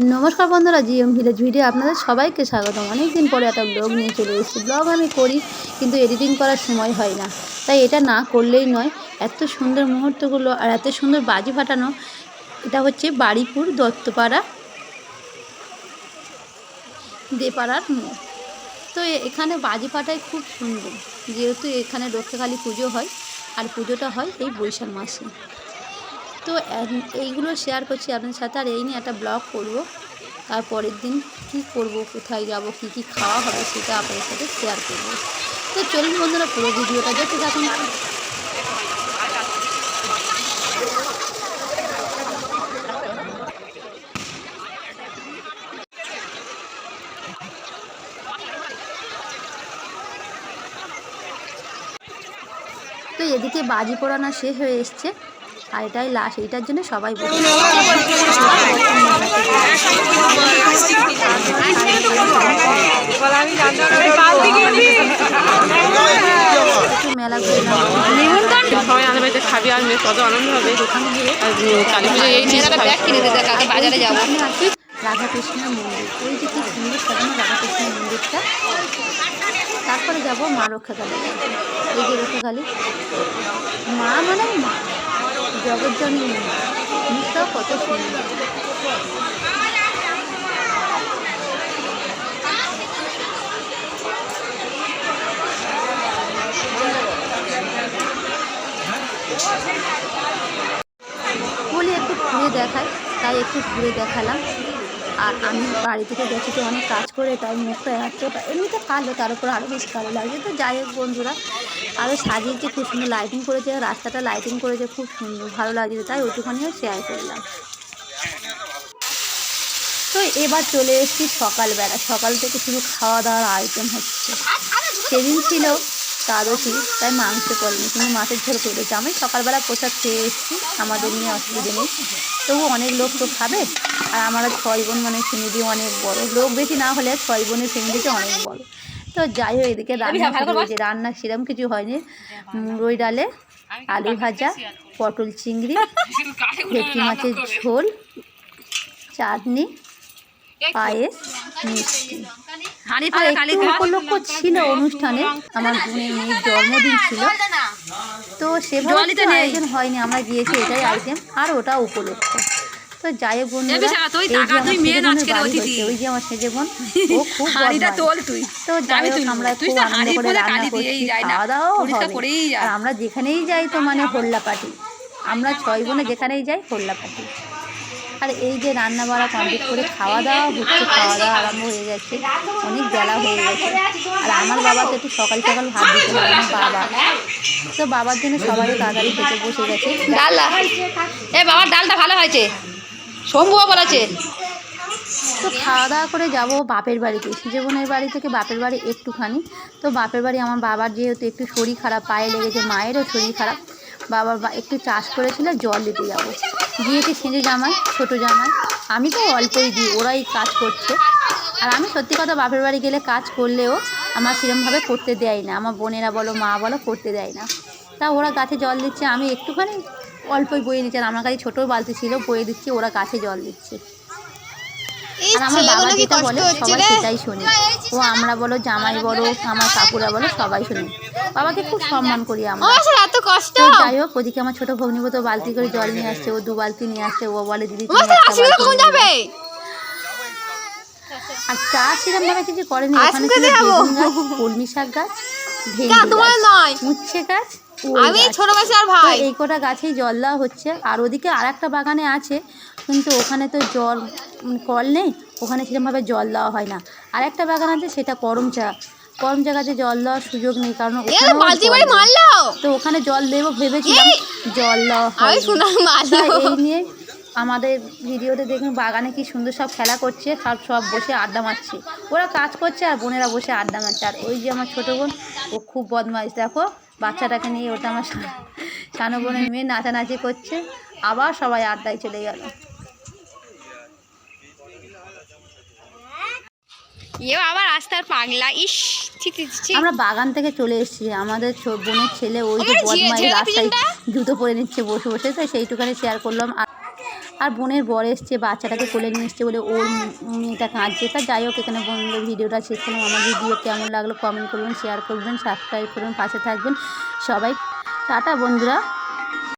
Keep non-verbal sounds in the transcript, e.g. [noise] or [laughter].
নমস্কার বন্ধুরা, GM village video আপনাদের সবাইকে স্বাগতম। অনেকদিন পরে একটা ব্লগ নিয়ে চলে এসেছি। ব্লগ আমি করি, কিন্তু এডিটিং করার সময় হয় না। তাই এটা না করলেই নয়, এত সুন্দর মুহূর্তগুলো আর এত সুন্দর বাজি ফাটানো, এটা হচ্ছে বাড়িপুর দত্তপাড়া দেপাড়ার মোড়। তো এখানে বাজি ফাটাই খুব সুন্দর। যেহেতু এখানে রক্ষাকালী পুজো হয়, আর পুজোটা হয় এই বৈশাখ মাসে। তো এইগুলো শেয়ার করছি আপনার সাথে, আর এই নিয়ে একটা ব্লগ করব। তারপরের দিন কী করব, কোথায় যাব, কী কী খাওয়া হবে সেটা আপনাদের সাথে শেয়ার করব। তো চলুন বন্ধুরা, পুরো ভিডিওটা দেখতে থাকুন। তো এদিকে বাজি পোড়ানো শেষ হয়ে এসছে। আর এটাই লাশ এইটার জন্য সবাই মেলা সবাই খাবি আর মেয়ে কত আনন্দ হবে এই যাব রাধাকৃষ্ণের মন্দির। ওই যে কি সুন্দর সাজানো রাধাকৃষ্ণের মন্দিরটা। তারপরে যাব মা রক্ষাকালী। এই যে রক্ষাকালী। মা মানে মা। জগজ্জননী মা মুখটাও কত সুন্দর বলি একটু ঘুরে দেখায় তাই একটু ঘুরে দেখালাম। আর আমি বাড়ি থেকে গেছি তো অনেক কাজ করে, তাই মুখটা এতটা এমনিতে কালো, তার উপর আরও বেশি কালো লাগছে। তো যাই হোক বন্ধুরা আরও সাজিয়েছে খুব সুন্দর লাইটিং করেছে, রাস্তাটা লাইটিং করেছে, খুব সুন্দর, ভালো লাগছে, তাই ওইটুখানিও শেয়ার করলাম। তো এবার চলে এসেছি সকালবেলা, সকাল থেকে শুধু খাওয়া দাওয়ার আইটেম হচ্ছে। সেদিন ছিল দ্বাদশী তাই মাংস করেনি কিন্তু মাছের ঝোল করেছে আমি সকালবেলা প্রসাদ খেয়ে এসেছি আমাদের নিয়ে অসুবিধে নেই। তবু অনেক লোক তো খাবে আর আমরা ছয় বোন মানে ফ্যামিলি অনেক বড়। লোক বেশি না হলে ছয় বোনের ফ্যামিলিতে অনেক বড়। তো যাই হোক এদিকে রান্না শুরু হয়েছে। রান্না সেরকম কিছু হয়নি। মুরই ডালে আলু ভাজা পটল চিংড়ি ভেটকি মাছের ঝোল চাটনি পায়েস মিষ্টি। উপলক্ষ ছিল অনুষ্ঠানে। আমার বোনের মেয়ের জন্মদিন ছিল। তো সেভাবে আয়োজন হয়নি আমরা গিয়েছি এটাই আইটেম আর ওটা উপলক্ষ। তো যাই এই যে আমার সেজে। হচ্ছে, ওই যে আমার সেজে বোন ও [laughs] খুব তুই। তো যাই হোক আমরা খুব আনন্দ করে রান্না করছি না। খাওয়া দাওয়াও হবে। আর আমরা যেখানেই যাই তো মানে [laughs] হোল্লা পাটি আমরা ছয় বোনে যেখানেই যাই হোল্লা পাটি আর এই যে রান্না বাড়া কমপ্লিট করে খাওয়া দাওয়া হচ্ছে খাওয়া দাওয়া আরম্ভ হয়ে গেছে অনেক বেলা হয়ে গেছে। আর আমার বাবাকে একটু সকাল সকাল ভাত দিতে আমার বাবা। তো বাবার জন্য সবাই তাড়াতাড়ি খেতে বসে গেছে। ডাল এ বাবার ডালটা ভালো হয়েছে। শম্ভুও বলেছে। তো খাওয়া দাওয়া করে যাব বাপের বাড়িতে। সিজেবনের বাড়ি থেকে বাপের বাড়ি একটুখানি। তো বাপের বাড়ি আমার বাবার যেহেতু একটু শরীর খারাপ পায়ে লেগেছে মায়েরও শরীর খারাপ বাবার একটু চাষ করেছিল জল দিতে যাব। গিয়েছে সেঁজে জামাই ছোটো জামাই। আমি তো অল্পই দিই ওরাই কাজ করছে। আর আমি সত্যি কথা বাপের বাড়ি গেলে কাজ করলেও আমার সেরমভাবে করতে দেয় না। আমার বোনেরা বলো মা বলো করতে দেয় না। তা ওরা গাছে জল দিচ্ছে আমি একটুখানি অল্পই বয়ে দিচ্ছি আর আমার কাছে ছোটো বালতি ছিল বয়ে দিচ্ছি ওরা গাছে জল দিচ্ছে। আর আমার বাবা যেটা বলে সবাই সেটাই শুনি। ও আমরা বলো জামাই বলো আমার কাকুরা বলো সবাই শুনি। বাবাকে খুব সম্মান করি আমরা। কষ্ট। যাই হোক ওদিকে আমার ছোট ভগ্নিপত বালতি করে জল নিয়ে আসছে ও দু বালতি নিয়ে আসছে ও বলে দিদি যাও। আর চা সেরকম ভাবে কিছু করেনি ওখানে ছিল বেগুন গাছ কলমি শাক গাছ তোমার নয়। উচ্ছে গাছ আমি ছোট মাসি আর ভাই। এই কটা গাছেই জল দেওয়া হচ্ছে। আর ওদিকে আর একটা বাগানে আছে কিন্তু ওখানে তো জল কল নেই ওখানে সেরকমভাবে জল দেওয়া হয় না। আর একটা বাগান আছে সেটা করম চা। করম জায়গাতে জল দেওয়ার সুযোগ নেই কারণ তো ওখানে জল দেবো ভেবেছিলাম জল দেওয়া এই নিয়ে আমাদের ভিডিওতে দেখুন বাগানে কি সুন্দর সব খেলা করছে সব সব বসে আড্ডা মারছে। ওরা কাজ করছে আর বোনেরা বসে আড্ডা মারছে। আর ওই যে আমার ছোটো বোন ও খুব বদমাইশ। দেখো বাচ্চাটাকে নিয়ে ওটা আমার সানো বোনের মেয়ে নাচানাচি করছে। আবার সবাই আড্ডায় চলে গেল। এ আবার রাস্তার পাগলা ইস আমরা বাগান থেকে চলে এসেছি আমাদের বোনের ছেলে ওই যে বদমাই রাস্তায় জুতো পরে নিচ্ছে বসে বসে তো সেইটুখানি শেয়ার করলাম। আর বোনের বর এসছে বাচ্চাটাকে কোলে নিয়ে এসছে বলে ওর মেয়েটা কাঁদছে। তা যাই হোক এখানে বন্ধু ভিডিওটা শেষ করলাম। আমার ভিডিও কেমন লাগল কমেন্ট করবেন শেয়ার করবেন সাবস্ক্রাইব করবেন পাশে থাকবেন সবাই। টাটা বন্ধুরা।